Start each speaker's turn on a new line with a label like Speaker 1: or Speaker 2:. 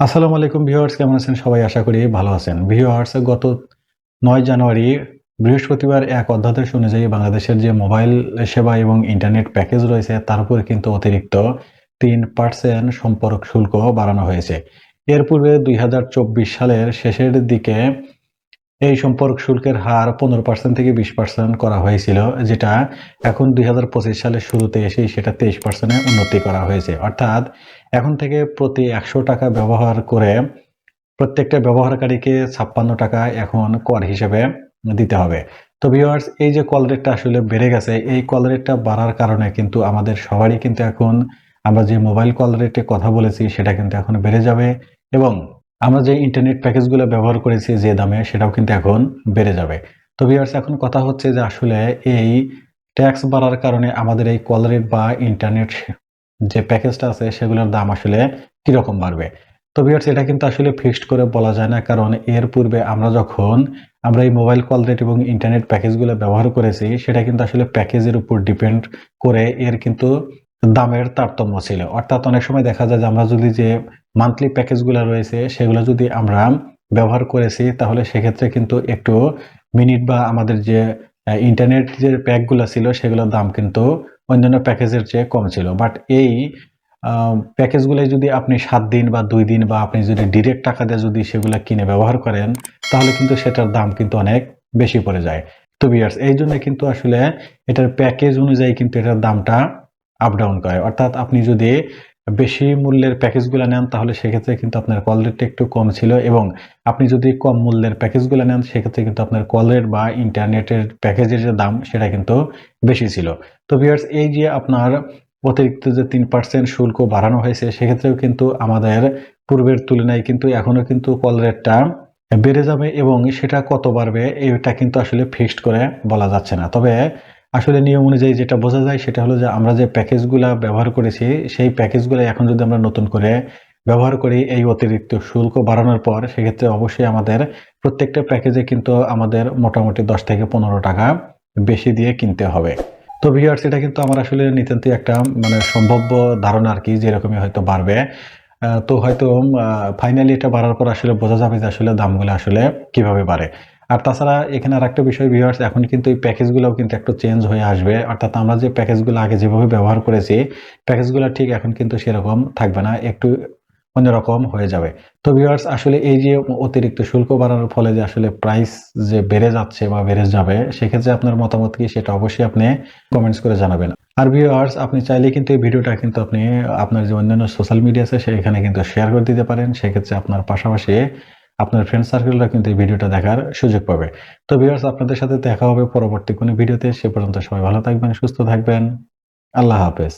Speaker 1: আসসালামু আলাইকুম ভিউয়ার্স, কেমন আছেন সবাই? আশা করি ভালো আছেন। ভিউয়ার্স, গত নয় জানুয়ারি, বৃহস্পতিবার এক অধ্যাদেশ অনুযায়ী বাংলাদেশের যে মোবাইল সেবা এবং ইন্টারনেট প্যাকেজ রয়েছে, তার উপর কিন্তু অতিরিক্ত তিন পার্সেন্ট সম্পর্ক শুল্ক বাড়ানো হয়েছে। এর পূর্বে দুই হাজার চব্বিশ সালের শেষের দিকে এই সম্পর্ক শুল্কের হার পনেরো পার্সেন্ট থেকে বিশ পার্সেন্ট করা হয়েছিল, যেটা এখন দুই হাজার পঁচিশ সালের শুরুতে এসে সেটা তেইশ পার্সেন্টে উন্নতি করা হয়েছে। অর্থাৎ এখন থেকে প্রতি একশো টাকা ব্যবহার করে প্রত্যেকটা ব্যবহারকারীকে ছাপ্পান্ন টাকা এখন কর হিসেবে দিতে হবে। তো ভিওয়ার্স এই যে কল রেটটা আসলে বেড়ে গেছে, এই কল রেটটা বাড়ার কারণে কিন্তু আমাদের সবারই কিন্তু এখন আমরা যে মোবাইল কল রেটে কথা বলেছি, সেটা কিন্তু এখন বেড়ে যাবে এবং আমরা যে ইন্টারনেট প্যাকেজগুলো ব্যবহার করেছি যে দামে, সেটাও কিন্তু এখন বেড়ে যাবে। তো ভিউয়ার্স এখন কথা হচ্ছে যে আসলে এই ট্যাক্স বাড়ার কারণে আমাদের এই কল রেট বা ইন্টারনেট যে প্যাকেজটা আছে, সেগুলোর দাম আসলে কীরকম বাড়বে? তো ভিউয়ার্স এটা কিন্তু আসলে ফিক্সড করে বলা যায় না, কারণ এর পূর্বে আমরা যখন আমরা এই মোবাইল কল রেট এবং ইন্টারনেট প্যাকেজগুলো ব্যবহার করেছি, সেটা কিন্তু আসলে প্যাকেজের উপর ডিপেন্ড করে এর কিন্তু দামের তারতম্য ছিল। অর্থাৎ অনেক সময় দেখা যায় যে আমরা যদি যে মান্থলি প্যাকেজগুলো রয়েছে, সেগুলো যদি আমরা ব্যবহার করেছি, তাহলে সেক্ষেত্রে কিন্তু একটু মিনিট বা আমাদের যে ইন্টারনেট যে প্যাকগুলো ছিল, সেগুলোর দাম কিন্তু অন্যান্য প্যাকেজের চেয়ে কম ছিল। বাট এই প্যাকেজগুলো যদি আপনি সাত দিন বা দুই দিন বা আপনি যদি ডিরেক্ট টাকা দিয়ে যদি সেগুলো কিনে ব্যবহার করেন, তাহলে কিন্তু সেটার দাম কিন্তু অনেক বেশি পড়ে যায়। তো বিয়ার্স এই জন্য কিন্তু আসলে এটার প্যাকেজ অনুযায়ী কিন্তু এটার দামটা আপ ডাউন করে। অর্থাৎ আপনি যদি বেশি মূল্যের প্যাকেজগুলো নেন, তাহলে সেক্ষেত্রে কিন্তু আপনার কল রেটটা একটু কম ছিল এবং আপনি যদি কম মূল্যের প্যাকেজগুলো নেন, সেক্ষেত্রে কিন্তু আপনার কল রেট বা ইন্টারনেটের প্যাকেজের যে দাম, সেটা কিন্তু বেশি ছিল। তো ভিউয়ার্স এই যে আপনার অতিরিক্ত যে তিন পার্সেন্ট শুল্ক বাড়ানো হয়েছে, সেক্ষেত্রেও কিন্তু আমাদের পূর্বের তুলনায় কিন্তু এখনও কিন্তু কল রেটটা বেড়ে যাবে এবং সেটা কত বাড়বে, এটা কিন্তু আসলে ফিক্সড করে বলা যাচ্ছে না। তবে আসলে নিয়ম অনুযায়ী যেটা বোঝা যায় সেটা হলো যে আমরা যে প্যাকেজগুলো ব্যবহার করেছি, সেই প্যাকেজগুলো এখন যদি আমরা নতুন করে ব্যবহার করি, এই অতিরিক্ত শুল্ক বাড়ানোর পর সেক্ষেত্রে অবশ্যই আমাদের প্রত্যেকটা প্যাকেজে কিন্তু আমাদের মোটামুটি দশ থেকে পনেরো টাকা বেশি দিয়ে কিনতে হবে। তো ভিউয়ার্স এটা কিন্তু আমার আসলে নিতান্তই একটা মানে সম্ভাব্য ধারণা আর কি যেরকমই হয়তো বাড়বে। তো হয়তো ফাইনালি এটা বাড়ার পর আসলে বোঝা যাবে যে আসলে দামগুলো আসলে কীভাবে বাড়ে। আর তাছাড়া এখানে আর একটা বিষয় ভিউয়ার্স এখন কিন্তু এই প্যাকেজগুলোও কিন্তু একটু চেঞ্জ হয়ে আসবে। অর্থাৎ আমরা যে প্যাকেজগুলো আগে যেভাবে ব্যবহার করেছি প্যাকেজগুলো ঠিক এখন কিন্তু সেরকম থাকবে না, একটু অন্যরকম হয়ে যাবে। তো ভিউয়ার্স আসলে এই যে অতিরিক্ত শুল্ক বাড়ানোর ফলে যে আসলে প্রাইস যে বেড়ে যাচ্ছে বা বেড়ে যাবে, সেক্ষেত্রে আপনার মতামত কি সেটা অবশ্যই আপনি কমেন্টস করে জানাবেন। আর ভিউয়ার্স আপনি চাইলে কিন্তু এই ভিডিওটা কিন্তু আপনি আপনার যে অন্যান্য সোশ্যাল মিডিয়া আছে, সেখানে কিন্তু শেয়ার করে দিতে পারেন। সেক্ষেত্রে আপনার পাশাপাশি আপনার ফ্রেন্ড সার্কেলরা কিন্তু এই ভিডিওটা দেখার সুযোগ পাবে। তো ভিউয়ার্স আপনাদের সাথে দেখা হবে পরবর্তী কোনো ভিডিওতে। সে পর্যন্ত সবাই ভালো থাকবেন, সুস্থ থাকবেন। আল্লাহ হাফেজ।